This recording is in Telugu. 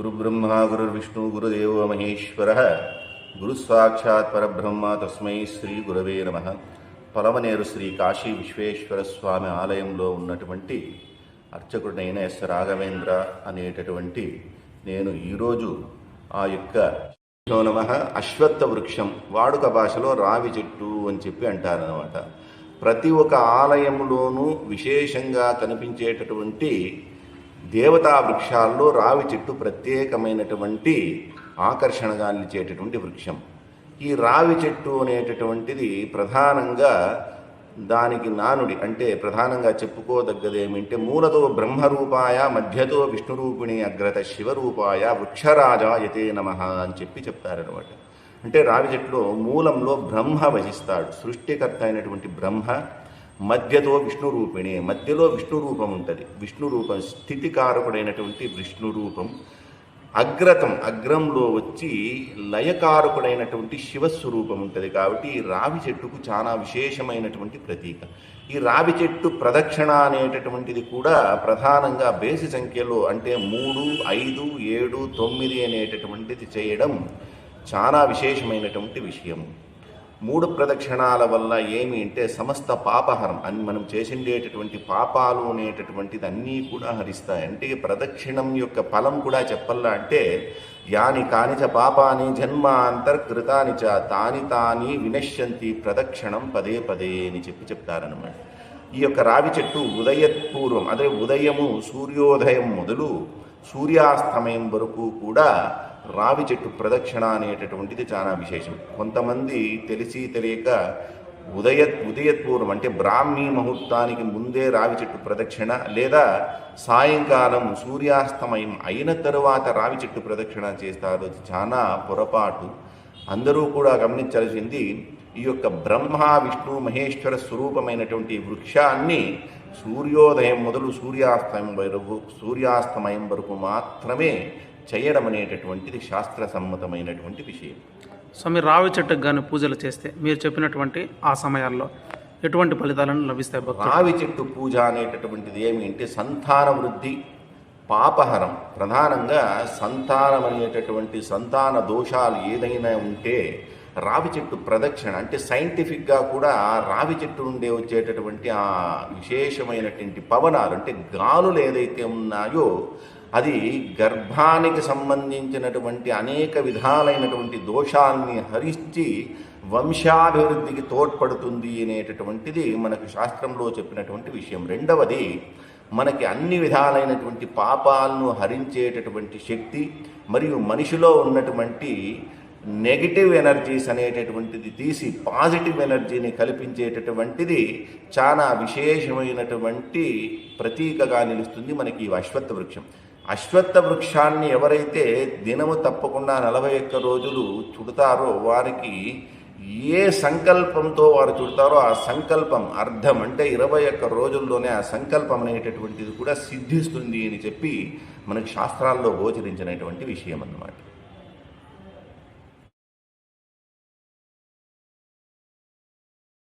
విష్ణు గురుదేవ మహేశ్వర గురు సాక్షాత్ పరబ్రహ్మ తస్మై శ్రీ గురవే నమ పొలమనేరు శ్రీ కాశీ విశ్వేశ్వర స్వామి ఆలయంలో ఉన్నటువంటి అర్చకుడైన ఎస్ రాఘవేంద్ర అనేటటువంటి నేను ఈరోజు ఆ యొక్క నమ అశ్వత్థ వృక్షం వాడుక భాషలో రావి చెట్టు అని చెప్పి అంటారనమాట ప్రతి ఒక్క ఆలయంలోనూ విశేషంగా కనిపించేటటువంటి దేవతా వృక్షాల్లో రావి చెట్టు ప్రత్యేకమైనటువంటి ఆకర్షణగా నిలిచేటటువంటి వృక్షం. ఈ రావి చెట్టు అనేటటువంటిది ప్రధానంగా దానికి నానుడి అంటే ప్రధానంగా చెప్పుకోదగ్గది ఏమిటంటే మూలతో బ్రహ్మరూపాయ మధ్యతో విష్ణురూపిణి అగ్రత శివరూపాయ వృక్షరాజా యతే నమ అని చెప్పి చెప్తారనమాట అంటే రావి చెట్టులో మూలంలో బ్రహ్మ వహిస్తాడు. సృష్టికర్త అయినటువంటి బ్రహ్మ మధ్యతో విష్ణు రూపిణి మధ్యలో విష్ణు రూపం ఉంటుంది విష్ణు రూపం స్థితికారకుడైనటువంటి విష్ణు రూపం అగ్రతం అగ్రంలో వచ్చి లయకారకుడైనటువంటి శివస్వరూపం ఉంటుంది కాబట్టి ఈ రావి చెట్టుకు చాలా విశేషమైనటువంటి ప్రతీక. ఈ రావి చెట్టు ప్రదక్షిణ అనేటటువంటిది కూడా ప్రధానంగా బేసి సంఖ్యలో అంటే మూడు ఐదు ఏడు తొమ్మిది అనేటటువంటిది చేయడం చాలా విశేషమైనటువంటి విషయం మూడు ప్రదక్షిణాల వల్ల ఏమి అంటే సమస్త పాపహరం అని మనం చేసిండేటటువంటి పాపాలు అనేటటువంటిది అన్నీ కూడా హరిస్తాయి. అంటే ప్రదక్షిణం యొక్క ఫలం కూడా చెప్పల్లా అంటే యాని కానిచ పాపాని జన్మ అంతర్కృతాని చ తాని తాని వినశ్యంతి ప్రదక్షిణం పదే పదే అని చెప్పి చెప్తారనమాట ఈ యొక్క రావి చెట్టు ఉదయపూర్వం అదే ఉదయము సూర్యోదయం మొదలు సూర్యాస్తమయం వరకు కూడా రావి చెట్టు ప్రదక్షిణ అనేటటువంటిది చాలా విశేషం. కొంతమంది తెలిసి తెలియక ఉదయ ఉదయపూర్వం అంటే బ్రాహ్మీ ముహూర్తానికి ముందే రావి చెట్టు ప్రదక్షిణ లేదా సాయంకాలం సూర్యాస్తమయం అయిన తరువాత రావి చెట్టు ప్రదక్షిణ చేస్తారు. అది చాలా పొరపాటు. అందరూ కూడా గమనించాల్సింది ఈ యొక్క బ్రహ్మ విష్ణు మహేశ్వర స్వరూపమైనటువంటి వృక్షాన్ని సూర్యోదయం మొదలు సూర్యాస్తమయం వరకు సూర్యాస్తమయం వరకు మాత్రమే చేయడం అనేటటువంటిది శాస్త్ర సమ్మతమైనటువంటి విషయం. సో మీరు రావి చెట్టుకు కానీ పూజలు చేస్తే మీరు చెప్పినటువంటి ఆ సమయాల్లో ఎటువంటి ఫలితాలను లభిస్తాయి రావి చెట్టు పూజ అనేటటువంటిది ఏమి అంటే సంతాన వృద్ధి పాపహరం. ప్రధానంగా సంతానం అనేటటువంటి సంతాన దోషాలు ఏదైనా ఉంటే రావి చెట్టు ప్రదక్షిణ. అంటే సైంటిఫిక్గా కూడా రావి చెట్టు నుండే వచ్చేటటువంటి ఆ విశేషమైనటువంటి పవనాలు అంటే గాలులు ఏదైతే ఉన్నాయో అది గర్భానికి సంబంధించినటువంటి అనేక విధాలైనటువంటి దోషాల్ని హరించి వంశాభివృద్ధికి తోడ్పడుతుంది అనేటటువంటిది మనకు శాస్త్రంలో చెప్పినటువంటి విషయం. రెండవది మనకి అన్ని విధాలైనటువంటి పాపాలను హరించేటటువంటి శక్తి మరియు మనిషిలో ఉన్నటువంటి నెగిటివ్ ఎనర్జీస్ అనేటటువంటిది తీసి పాజిటివ్ ఎనర్జీని కల్పించేటటువంటిది చాలా విశేషమైనటువంటి ప్రతీకగా నిలుస్తుంది మనకి ఈ అశ్వత్థ వృక్షం. అశ్వత్థ వృక్షాన్ని ఎవరైతే దినము తప్పకుండా నలభై ఒక్క రోజులు చుడతారో వారికి ఏ సంకల్పంతో వారు చుడతారో ఆ సంకల్పం అర్థం అంటే ఇరవై ఒక్క రోజుల్లోనే ఆ సంకల్పం అనేటటువంటిది కూడా సిద్ధిస్తుంది అని చెప్పి మనకు శాస్త్రాల్లో గోచరించినటువంటి విషయం అన్నమాట